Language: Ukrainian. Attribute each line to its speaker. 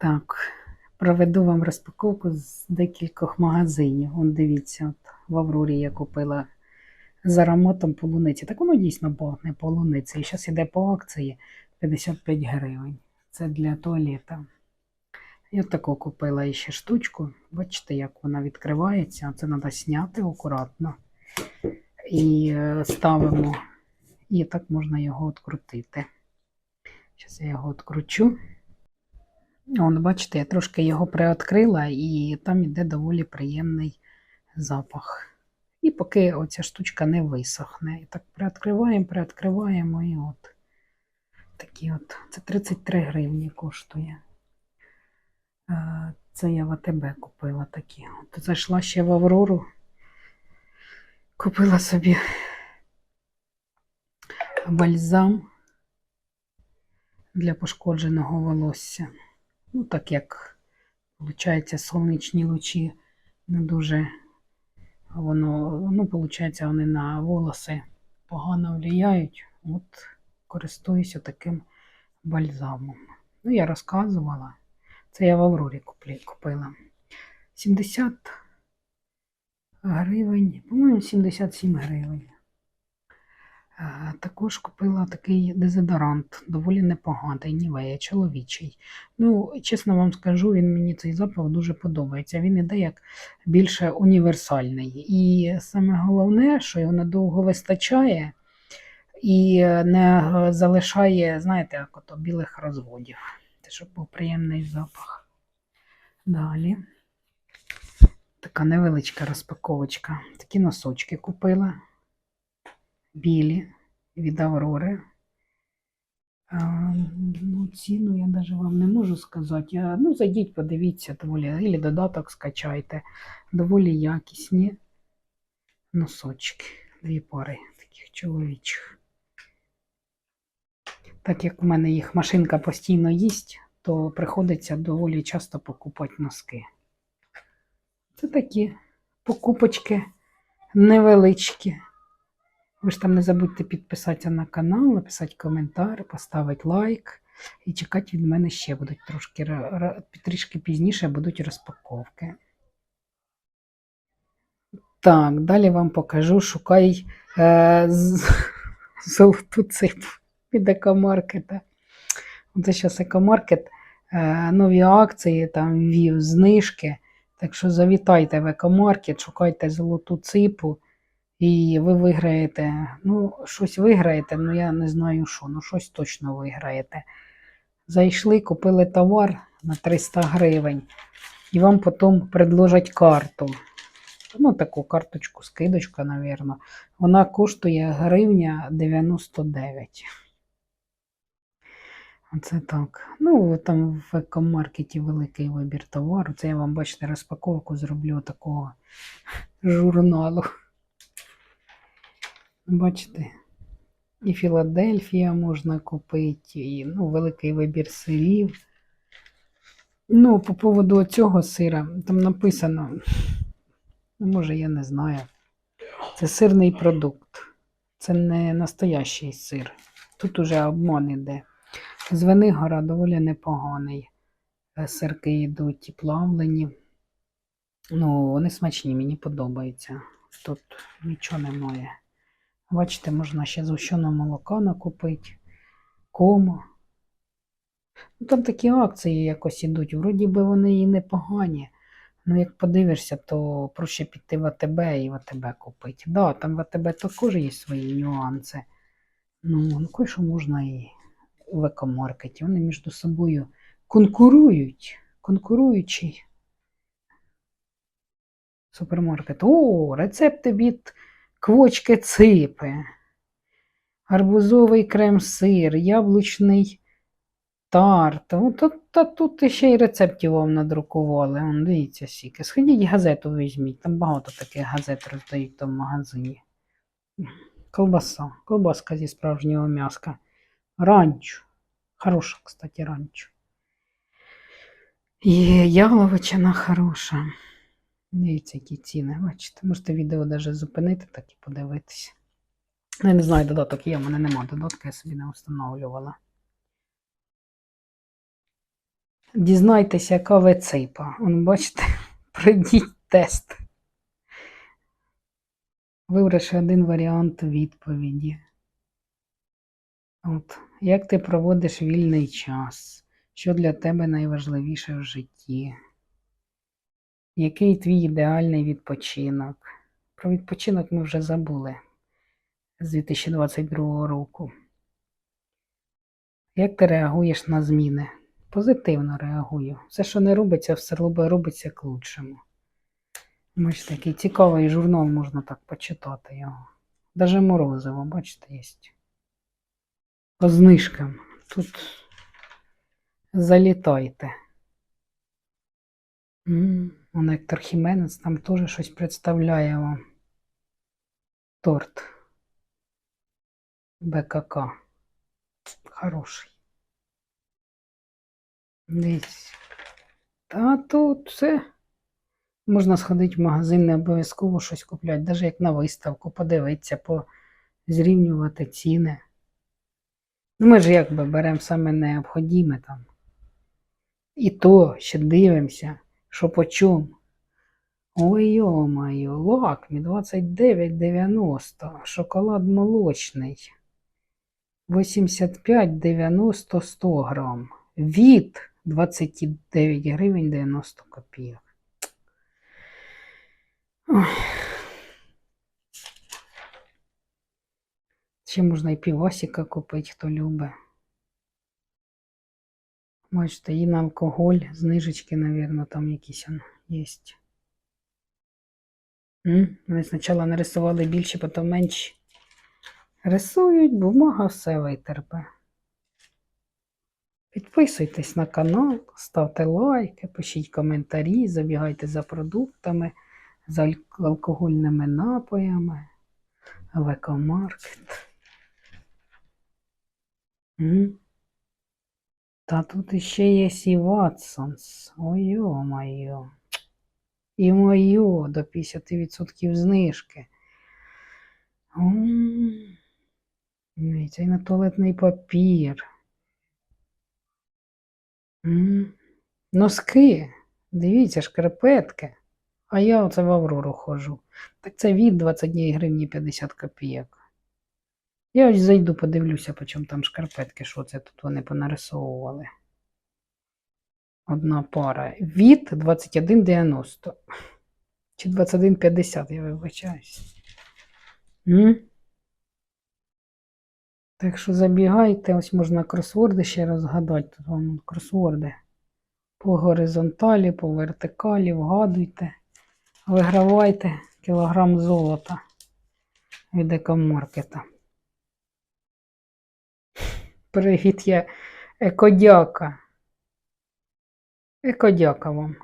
Speaker 1: Так, проведу вам розпаковку з декількох магазинів. Вон дивіться, от в Аврорі я купила з ароматом полуниці. Так воно дійсно пахне полуницею. Зараз іде по акції 55 гривень. Це для туалета. Я таку купила ще штучку. Бачите, як вона відкривається. Це треба зняти акуратно. І е, ставимо. І так можна його відкрутити. Зараз я його відкручу. Вон, бачите, я трошки його приоткрила, і там іде доволі приємний запах. І поки оця штучка не висохне. І так приоткриваємо, приоткриваємо, і от такі от. Це 33 гривні коштує. Це я в АТБ купила такі. От зайшла ще в Аврору. Купила собі бальзам для пошкодженого волосся. Ну, так як, виходить, сонячні лучі не дуже воно, ну, виходить, вони на волоси погано впливають. От користуюся таким бальзамом. Ну, я розказувала. Це я в Аврорі купила. 70 гривень, по-моєму, 77 гривень. Е, Також купила такий дезодорант, доволі непоганий, нівея, чоловічий. Ну, чесно вам скажу, він мені цей запах дуже подобається. Він іде як більше універсальний. І саме головне, що його надовго вистачає і не залишає, знаєте, як ото білих розводів. Це щоб був приємний запах. Далі. Така невеличка розпаковочка. Такі носочки купила білі від Аврори. А, ну, ціну я навіть вам не можу сказати. А, ну, зайдіть, подивіться, доволі, або додаток скачайте. Доволі якісні носочки. Дві пари таких чоловічих. Так як у мене їх машинка постійно їсть, то приходиться доволі часто покупати носки. Це такі покупочки невеличкі. Ви ж там не забудьте підписатися на канал, написати коментар, поставити лайк. І чекати від мене ще будуть трошки трішки пізніше будуть розпаковки. Так, далі вам покажу. Шукай е, золоту ципу від екомаркета. Це зараз екомаркет, е, нові акції, там ввів знижки. Так що завітайте в екомаркет, шукайте золоту ципу. І ви виграєте, ну, щось виграєте, ну я не знаю що, ну щось точно виграєте. Зайшли, купили товар на 300 гривень, і вам потім предложать карту. Ну, таку карточку, скидочка, напевно. Вона коштує гривня 99. Оце так. Ну, там в екомаркеті великий вибір товару. Це я вам, бачите, розпаковку зроблю такого журналу. Бачите, і Філадельфія можна купити, і ну, великий вибір сирів. Ну, по поводу цього сира, там написано, ну, може, я не знаю. Це сирний продукт. Це не настоящий сир. Тут уже обман іде. З Венигора доволі непоганий. Е, Сирки йдуть і плавлені. Ну, вони смачні, мені подобаються. Тут нічого немає. Бачите, можна ще згущеного молока накупити, кому. Ну, там такі акції якось ідуть. Вроді би вони і непогані. Ну, як подивишся, то проще піти в АТБ і в АТБ купити. Да, там в АТБ також є свої нюанси. Ну, ну кое-що можна і в екомаркеті. Вони між собою конкурують. Конкуруючий супермаркет. О, рецепти від квочки ципи, гарбузовий крем-сир, яблучний тарт. Ну, Та, та тут ще й рецептів вам надрукували. Вон, дивіться, скільки. Сходіть газету візьміть, там багато таких газет роздають в магазині. Колбаса, колбаска зі справжнього м'яска. Ранчо. Хороша, кстати, ранчо. І яловичина хороша. Дивіться, які ціни. Бачите, можете відео навіть зупинити, так і подивитися. Ну, Я не знаю, додаток є, в мене нема додатка, я собі не встановлювала. Дізнайтеся, яка ви ципа. Он, бачите, пройдіть тест. Вибравши один варіант відповіді. От. Як ти проводиш вільний час? Що для тебе найважливіше в житті? Який твій ідеальний відпочинок? Про відпочинок ми вже забули з 2022 року. Як ти реагуєш на зміни? Позитивно реагую. Все, що не робиться, все робиться к лучшому. Бачите, такий цікавий журнал, можна так почитати його. Даже морозиво, бачите, є. По знижкам. Тут залітайте. М, Ектор Хіменес там теж щось представляє вам. Торт. БКК. Хороший. Десь. Та тут все. Можна сходити в магазин, не обов'язково щось купляти, навіть як на виставку, подивитися, зрівнювати ціни. Ну, ми ж якби беремо саме необхідне там. І то ще дивимося, що по чому. Ой, йо-моє, лакмі 29,90, шоколад молочний. 85,90 100 грам. Від 29 гривень 90 копійок. Ще можна і півасика купити, хто любить. Бачите, і на алкоголь, знижечки, мабуть, там якісь он є. Вони спочатку нарисували більше, потім менше. Рисують, бумага все витерпе. Підписуйтесь на канал, ставте лайки, пишіть коментарі, забігайте за продуктами, за алкогольними напоями. в екомаркет. Та тут іще є і Ватсонс. Ой, йо-моє. І моє до 50% знижки. Дивіться, і на туалетний папір. Носки. Дивіться, шкарпетки. А я оце в Аврору ходжу. Так це від 22 гривні 50 копійок. Я ось зайду, подивлюся, по чому там шкарпетки, що це тут вони понарисовували. Одна пара. Від 21,90. Чи 21,50, я вибачаюсь. М? Так що забігайте, ось можна кросворди ще розгадати. Тут вам кросворди. По горизонталі, по вертикалі, вгадуйте. Вигравайте кілограм золота від екомаркета. Привіт, я екодяка. Екодяка вам.